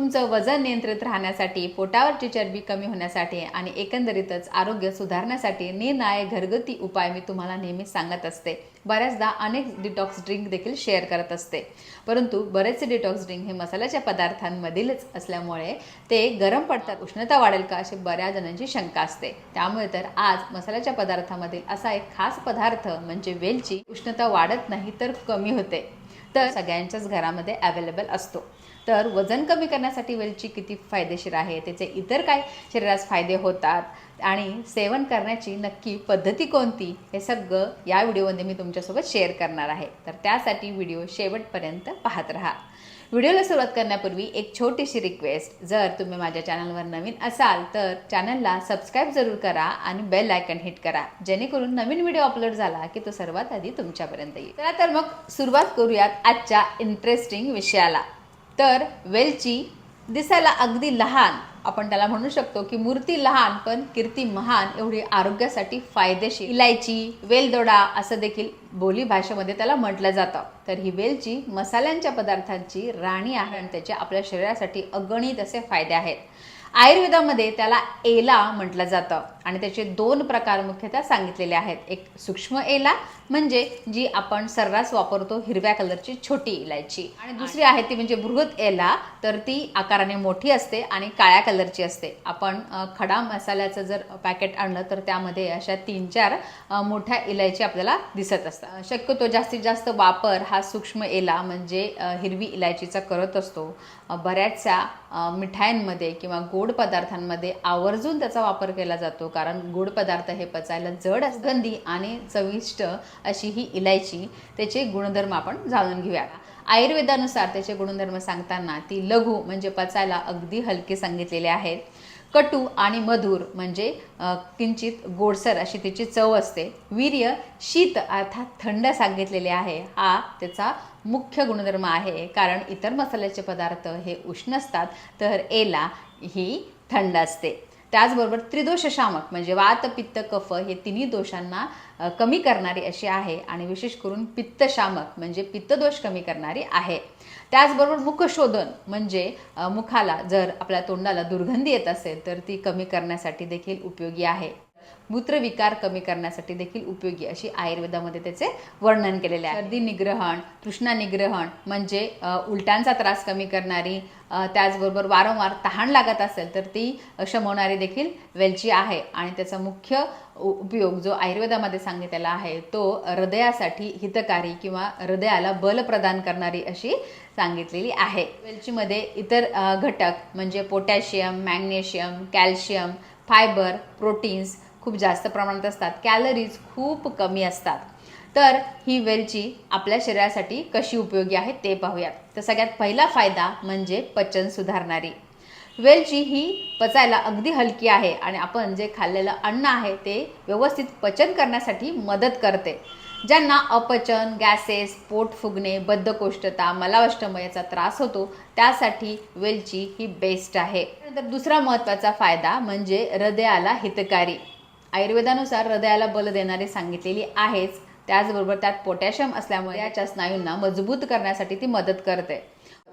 तुमचं वजन नियंत्रित राहण्यासाठी पोटावरची चरबी कमी होण्यासाठी आणि एकंदरीतच आरोग्य सुधारण्यासाठी निर्णायक घरगुती उपाय मी तुम्हाला नेहमी सांगत असते. बऱ्याचदा अनेक डिटॉक्स ड्रिंक देखील शेअर करत असते. परंतु बरेचसे डिटॉक्स ड्रिंक हे मसाल्याच्या पदार्थांमधीलच असल्यामुळे ते गरम पडतात उष्णता वाढेल का अशी बऱ्याच जणांची शंका असते. त्यामुळे तर आज मसाल्याच्या पदार्थामधील असा एक खास पदार्थ म्हणजे वेलची उष्णता वाढत नाही तर कमी होते. तर सगळ्यांच्याच घरामध्ये अवेलेबल असतो. तर वजन कमी करण्यासाठी वेलची किती फायदेशीर आहे? त्याचे इतर काय शरीरास फायदे होतात? आणि सेवन करण्याची नक्की पद्धती कोणती? हे सगळं या व्हिडिओमध्ये मी तुमच्यासोबत शेअर करणार आहे. तर त्यासाठी व्हिडिओ शेवटपर्यंत पाहत राहा. व्हिडिओला सुरुवात करण्यापूर्वी एक छोटीशी रिक्वेस्ट जर तुम्ही माझ्या चॅनलवर नवीन असाल तर चॅनलला सबस्क्राईब जरूर करा आणि बेल आयकन हिट करा. जेणेकरून नवीन व्हिडिओ अपलोड झाला की तो सर्वात आधी तुमच्यापर्यंत येईल. चला तर मग सुरुवात करूयात आजच्या इंटरेस्टिंग विषयाला. तर वेलची दिसायला अगदी लहान. आपण त्याला म्हणू शकतो की मूर्ती लहान पण कीर्ती महान एवढी आरोग्यासाठी फायदेशीर. इलायची वेलदोडा असं देखील बोली भाषेमध्ये त्याला म्हटलं जातं. तर ही वेलची मसाल्यांच्या पदार्थांची राणी आहे आणि त्याचे आपल्या शरीरासाठी अगणित असे फायदे आहेत. आयुर्वेदामध्ये त्याला एला म्हटलं जातं. आणि त्याचे दोन प्रकार मुख्यतः सांगितलेले आहेत. एक सूक्ष्म एला म्हणजे जी आपण सर्रास वापरतो हिरव्या कलरची छोटी इलायची. आणि दुसरी आहे ती म्हणजे बृहत एला तर ती आकाराने मोठी असते आणि काळ्या कलरची असते. आपण खडा मसाल्याचं जर पॅकेट आणलं तर त्यामध्ये अशा तीन चार मोठ्या इलायची आपल्याला दिसत असतात. शक्यतो जास्तीत जास्त वापर हा सूक्ष्म एला म्हणजे हिरवी इलायचीचा करत असतो. बऱ्याचशा मिठायांमध्ये किंवा गोड पदार्थांमध्ये आवर्जून त्याचा वापर केला जातो. कारण गोड पदार्थ हे पचायला जड गंधी आणि चविष्ट अशी ही इलायची त्याचे गुणधर्म आपण जाणून घेऊया. आयुर्वेदानुसार त्याचे गुणधर्म सांगताना ती लघु म्हणजे पचायला अगदी हलके सांगितलेले आहेत. कटू आणि मधुर म्हणजे किंचित गोडसर अशी त्याची चव असते. वीर्य शीत अर्थात थंड सांगितलेले आहे. हा त्याचा मुख्य गुणधर्म आहे. कारण इतर मसाल्याचे पदार्थ हे उष्ण असतात तर एला ही थंड असते. त्याचबरोबर त्रिदोष शामक म्हणजे वात पित्त कफ हे तिन्ही दोषांना कमी करणारी अशी आहे आणि विशेष करून पित्तशामक म्हणजे पित्तदोष कमी करणारी आहे. त्याचबरोबर मुखशोधन म्हणजे मुखाला जर आपल्या तोंडाला दुर्गंधी येत असेल तर ती कमी करण्यासाठी देखील उपयोगी आहे. मूत्रविकार कमी करण्यासाठी देखील उपयोगी अशी आयुर्वेदामध्ये त्याचे वर्णन केलेले आहे. सर्दी निग्रहण तृष्णा निग्रहण म्हणजे उलटांचा उलट्यांचा त्रास कमी करणारी त्याचबरोबर वारंवार तहान लागत असेल तर ती शमवणारी देखील वेलची आहे. आणि त्याचा मुख्य उपयोग जो आयुर्वेदामध्ये सांगितलेला आहे तो हृदयासाठी हितकारी किंवा हृदयाला बल प्रदान करणारी अशी सांगितलेली आहे. वेलचीमध्ये इतर घटक म्हणजे potassium magnesium calcium fibre proteins खूप जास्त प्रमाणात असतात. कॅलरीज खूप कमी असतात. तर ही वेलची आपल्या शरीरासाठी कशी उपयोगी आहे ते पाहूयात. तर सगळ्यात पहिला फायदा म्हणजे पचन सुधारणारी. वेलची ही पचायला अगदी हलकी आहे आणि आपण जे खाल्लेलं अन्न आहे ते व्यवस्थित पचन करण्यासाठी मदत करते. ज्यांना अपचन गॅसेस पोट फुगणे बद्धकोष्ठता मलावष्टमयाचा त्रास होतो त्यासाठी वेलची ही बेस्ट आहे. तर दुसरा महत्त्वाचा फायदा म्हणजे हृदयाला हितकारी. आयुर्वेदानुसार हृदयाला बल देणारी सांगितलेली आहेच. त्याचबरोबर त्यात पोटॅशियम असल्यामुळे याच्या स्नायूंना मजबूत करण्यासाठी ती मदत करते.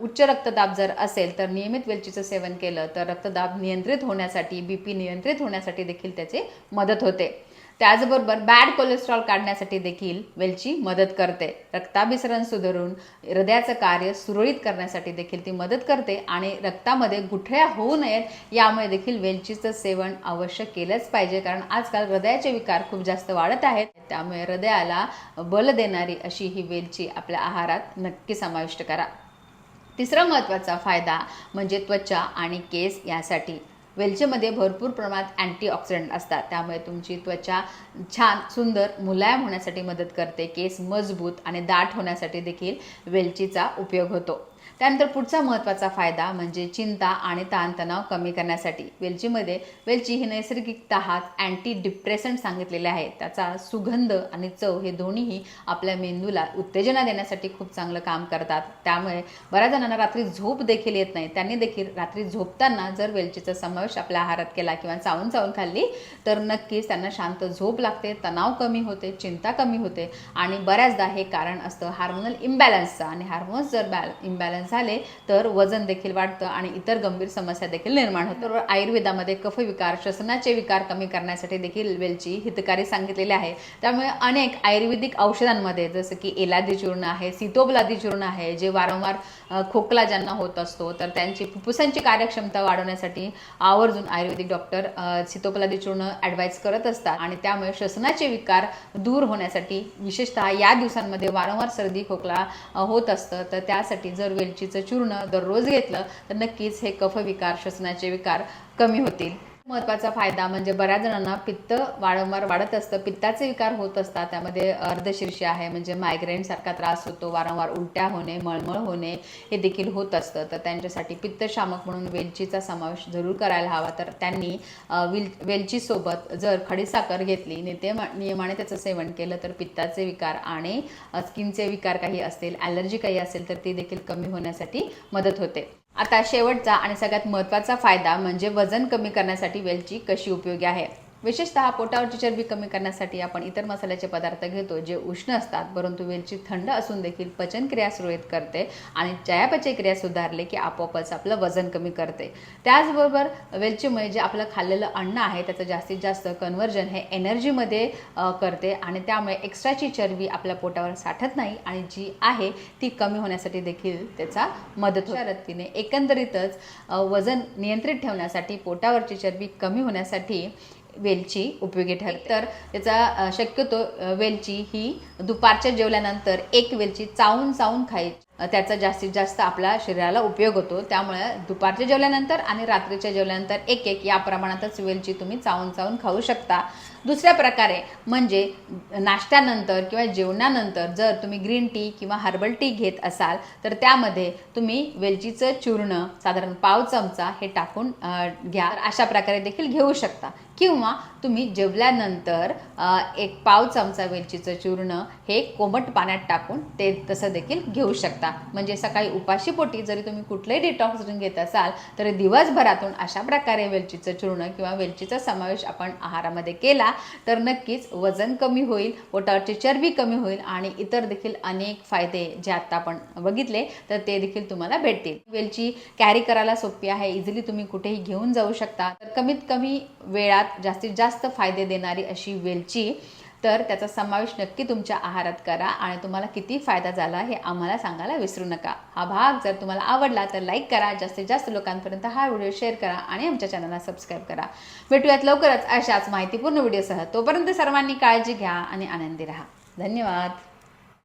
उच्च रक्तदाब जर असेल तर नियमित वेलचीचं सेवन केलं तर रक्तदाब नियंत्रित होण्यासाठी बी पी नियंत्रित होण्यासाठी देखील त्याची मदत होते. त्याचबरोबर बॅड कोलेस्ट्रॉल काढण्यासाठी देखील वेलची मदत करते. रक्ताभिसरण सुधारून हृदयाचं कार्य सुरळीत करण्यासाठी देखील ती मदत करते आणि रक्तामध्ये गुठळ्या होऊ नयेत यामुळे देखील वेलचीचं सेवन अवश्य केलंच पाहिजे. कारण आजकाल हृदयाचे विकार खूप जास्त वाढत आहेत. त्यामुळे हृदयाला बल देणारी अशी ही वेलची आपल्या आहारात नक्की समाविष्ट करा. तिसरा महत्त्वाचा फायदा म्हणजे त्वचा आणि केस यासाठी. वेलचीमध्ये भरपूर प्रमाणात अँटीऑक्सिडंट असतात. त्यामुळे तुमची त्वचा छान सुंदर मुलायम होण्यासाठी मदत करते. केस मजबूत आणि दाट होण्यासाठी देखील वेलचीचा उपयोग होतो. त्यानंतर पुढचा महत्त्वाचा फायदा म्हणजे चिंता आणि ताणतणाव कमी करण्यासाठी. वेलचीमध्ये वेलची ही नैसर्गिकतः अँटी डिप्रेसंट सांगितलेले आहे. त्याचा सुगंध आणि चव हे दोन्हीही आपल्या मेंदूला उत्तेजना देण्यासाठी खूप चांगलं काम करतात. त्यामुळे बऱ्याच जणांना रात्री झोप देखील येत नाही. त्यांनी देखील रात्री झोपताना जर वेलचीचा समावेश आपल्या आहारात केला किंवा चावून चावून खाल्ली तर नक्कीच त्यांना शांत झोप लागते तणाव कमी होते चिंता कमी होते आणि बऱ्याचदा हे कारण असतं हार्मोनल इम्बॅलन्सचं. आणि हार्मोन्स जर बॅल इम्बॅलन्स झाले तर वजन देखील वाढतं आणि इतर गंभीर समस्या देखील निर्माण होतात. तर आयुर्वेदामध्ये कफविकार श्वसनाचे विकार कमी करण्यासाठी देखील वेलची हितकारी सांगितलेले आहे. त्यामुळे अनेक आयुर्वेदिक औषधांमध्ये जसं की एलादी चूर्ण आहे सीतोबलादी चूर्ण आहे जे वारंवार खोकला ज्यांना होत असतो तर त्यांची फुफ्फुसांची कार्यक्षमता वाढवण्यासाठी आवर्जून आयुर्वेदिक डॉक्टर अ, सीतोपलादी चूर्ण ॲडवाईस करत असतात. आणि त्यामुळे श्वसनाचे विकार दूर होण्यासाठी विशेषतः या दिवसांमध्ये वारंवार सर्दी खोकला होत असतं तर त्यासाठी जर वेलचीचं चूर्ण दररोज घेतलं तर नक्कीच हे कफविकार श्वसनाचे विकार कमी होतील. महत्त्वाचा फायदा म्हणजे बऱ्याच जणांना पित्त वारंवार वाढत असतं. पित्ताचे विकार होत असतात. त्यामध्ये अर्धशीर्ष आहे. म्हणजे मायग्रेन सारखा त्रास होतो. वारंवार उलट्या होणे मळमळ होणे हे देखील होत असतं. तर त्यांच्यासाठी पित्तशामक म्हणून वेलचीचा समावेश जरूर करायला हवा. तर त्यांनी विल वेलचीसोबत जर खडीसाखर घेतली नित्य नियमाने त्याचं सेवन केलं तर पित्ताचे विकार आणि स्किनचे विकार काही असतील ॲलर्जी काही असेल तर ती देखील कमी होण्यासाठी मदत होते. आता शेवटचा आणि सगळ्यात महत्त्वाचा फायदा म्हणजे वजन कमी करण्यासाठी वेलची कशी उपयोगी आहे? विशेषतः पोटावरची चरबी कमी करण्यासाठी आपण इतर मसाल्याचे पदार्थ घेतो जे उष्ण असतात परंतु वेलची थंड असून देखील पचनक्रिया सुरळीत करते आणि चयापचय क्रिया सुधारले की आपोआपच आपलं वजन कमी करते. त्याचबरोबर वेलचीमुळे जे आपलं खाल्लेलं अन्न आहे त्याचं जास्तीत जास्त कन्व्हर्जन हे एनर्जीमध्ये करते आणि त्यामुळे एक्स्ट्राची चरबी आपल्या पोटावर साठत नाही आणि जी आहे ती कमी होण्यासाठी देखील त्याचा मदत होते. एकंदरीतच वजन नियंत्रित ठेवण्यासाठी पोटावरची चरबी कमी होण्यासाठी वेलची उपयोगी ठरते. तर त्याचा शक्यतो वेलची ही दुपारच्या जेवल्यानंतर एक वेलची चावून चावून खायची. त्याचा जास्तीत जास्त आपल्या शरीराला उपयोग होतो. त्यामुळे दुपारच्या जेवल्यानंतर आणि रात्रीच्या जेवल्यानंतर एक एक या प्रमाणातच वेलची तुम्ही चावून चावून खाऊ शकता. दुसऱ्या प्रकारे म्हणजे नाश्त्यानंतर किंवा जेवणानंतर जर तुम्ही ग्रीन टी किंवा हर्बल टी घेत असाल तर त्यामध्ये तुम्ही वेलचीचं चूर्ण साधारण पाव चमचा हे टाकून घ्या. अशा प्रकारे देखील घेऊ शकता. किंवा तुम्ही जेवल्यानंतर एक पाव चमचा वेलचीचं चूर्ण हे कोमट पाण्यात टाकून ते तसं देखील घेऊ शकता. म्हणजे सकाळी उपाशीपोटी जरी तुम्ही कुठलंही डिटॉक्स ड्रिंक घेत असाल तर दिवसभरातून अशा प्रकारे वेलचीचं चूर्ण किंवा वेलचीचा समावेश आपण आहारामध्ये केला तर नक्कीच वजन कमी होईल पोटावरची चरबी कमी होईल आणि इतर देखील अनेक फायदे जे आत्ता आपण बघितले तर ते देखील तुम्हाला भेटतील. वेलची कॅरी करायला सोपी आहे इझिली तुम्ही कुठेही घेऊन जाऊ शकता. तर कमीत कमी वेळात जास्तीत जास्त फायदे देणारी अशी वेलची तर त्याचा समावेश नक्की तुमच्या आहारात करा आणि तुम्हाला किती फायदा झाला हे आम्हाला सांगायला विसरू नका. हा भाग जर तुम्हाला आवडला तर लाईक करा जास्तीत जास्त लोकांपर्यंत हा व्हिडिओ शेअर करा आणि आमच्या चॅनलला सबस्क्राईब करा. भेटूयात लवकरच अशाच माहितीपूर्ण व्हिडिओसह तोपर्यंत सर्वांनी काळजी घ्या आणि आनंदी राहा. धन्यवाद.